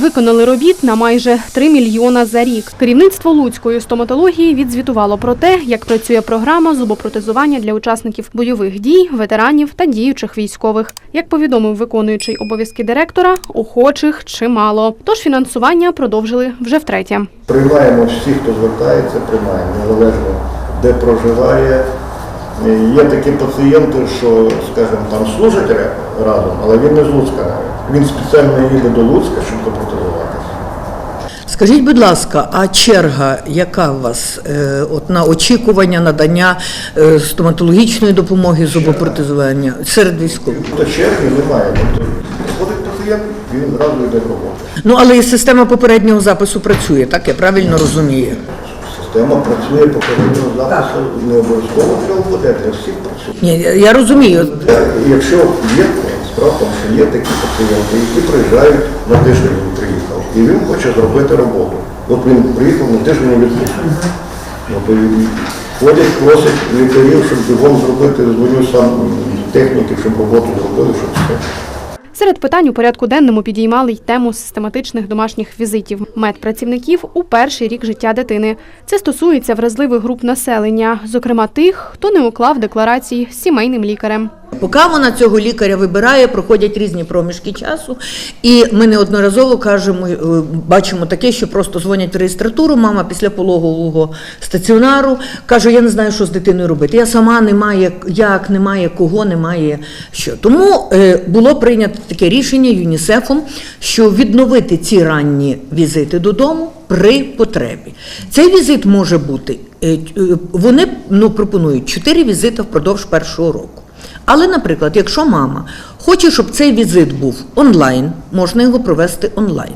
Виконали робіт на майже 3 мільйона за рік. Керівництво Луцької стоматології відзвітувало про те, як працює програма зубопротезування для учасників бойових дій, ветеранів та діючих військових. Як повідомив виконуючий обов'язки директора, охочих чимало. Тож фінансування продовжили вже втретє. Приймаємо всіх, хто звертається, приймаємо, незалежно де проживає. Е, Є такі пацієнти, що, скажімо, там служать разом, але він не з Луцька навіть. Він спеціально їде до Луцька, щоб запротезуватися. Скажіть, будь ласка, а черга, яка у вас е, от на очікування надання е, стоматологічної допомоги зубопротезування серед військових? Тобто черги немає. Тобто приходить пацієнт, він зразу йде в роботу. Ну але і система попереднього запису працює, так я правильно розумію. Система працює попереднього запису, не обов'язково для ОПД, для всіх працює. Ні, я- я розумію. Е, Якщо є, тому, що є такі пацієнти, які приїжджають на тиждень він приїхав, і він хоче зробити роботу. От він приїхав на тиждень відпустку. Ну, ходять, просять лікарів, щоб бігом зробити, дзвоню сам техніків, щоб роботу зробили, щоб все. Серед питань у порядку денному підіймали й тему систематичних домашніх візитів медпрацівників у перший рік життя дитини. Це стосується вразливих груп населення, зокрема тих, хто не уклав декларації з сімейним лікарем. Поки вона цього лікаря вибирає, проходять різні проміжки часу, і ми неодноразово кажемо, е, бачимо таке, що просто дзвонять в реєстратуру, мама після пологового стаціонару каже: Я не знаю, що з дитиною робити. Я сама немає як, немає кого, немає що. Тому е, було прийнято таке рішення ЮНІСЕФом, що відновити ці ранні візити додому. При потребі цей візит може бути. е, Вони ну пропонують чотири візити впродовж першого року. Але, наприклад, якщо мама хоче, щоб цей візит був онлайн, можна його провести онлайн.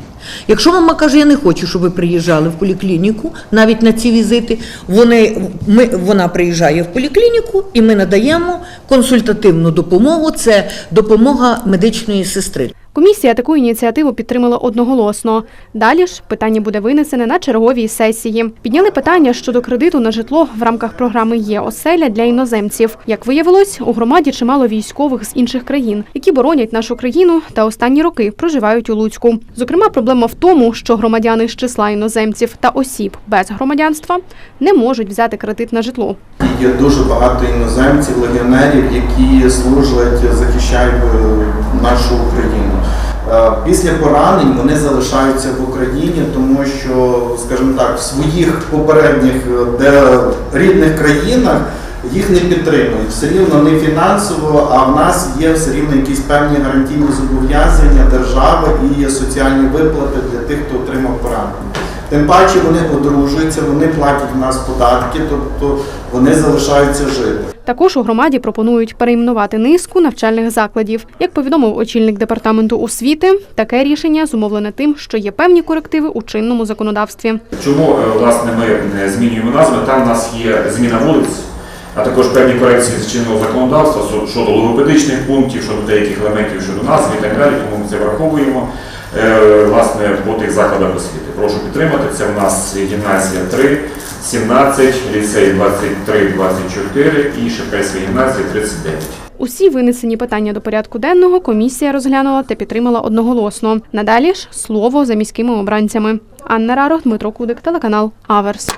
Якщо мама каже, я не хочу, щоб ви приїжджали в поліклініку, навіть на ці візити, вони, ми, вона приїжджає в поліклініку і ми надаємо консультативну допомогу. Це допомога медичної сестри. Комісія таку ініціативу підтримала одноголосно. Далі ж питання буде винесене на черговій сесії. Підняли питання щодо кредиту на житло в рамках програми Є оселя для іноземців. Як виявилось, у громаді чимало військових з інших країн, які боронять нашу країну та останні роки проживають у Луцьку. Зокрема, проблема в тому, що громадяни з числа іноземців та осіб без громадянства не можуть взяти кредит на житло. Є дуже багато іноземців, легіонерів, які служать, захищають е, нашу Україну. Е, Після поранень вони залишаються в Україні, тому що, скажімо так, в своїх попередніх е, де рідних країнах їх не підтримують. Все рівно не фінансово, а в нас є все рівно якісь певні гарантійні зобов'язання держави і соціальні виплати для тих, хто отримав поранення. Тим паче вони одружуються, вони платять в нас податки, тобто вони залишаються жити. Також у громаді пропонують перейменувати низку навчальних закладів. Як повідомив очільник департаменту освіти, таке рішення зумовлене тим, що є певні корективи у чинному законодавстві. Чому е, власне ми змінюємо назви? Там у нас є зміна вулиць, а також певні корекції з чинного законодавства щодо логопедичних пунктів, щодо деяких елементів щодо назви і так далі. Тому ми це враховуємо е, власне по тих закладах освіти. Прошу підтримати. Це в нас гімназія 3, 17, ліцей 23, 24 і Шепельська гімназія 39. Усі винесені питання до порядку денного комісія розглянула та підтримала одноголосно. Надалі ж слово за міськими обранцями. Анна Раро, Дмитро Кудик, телеканал Аверс.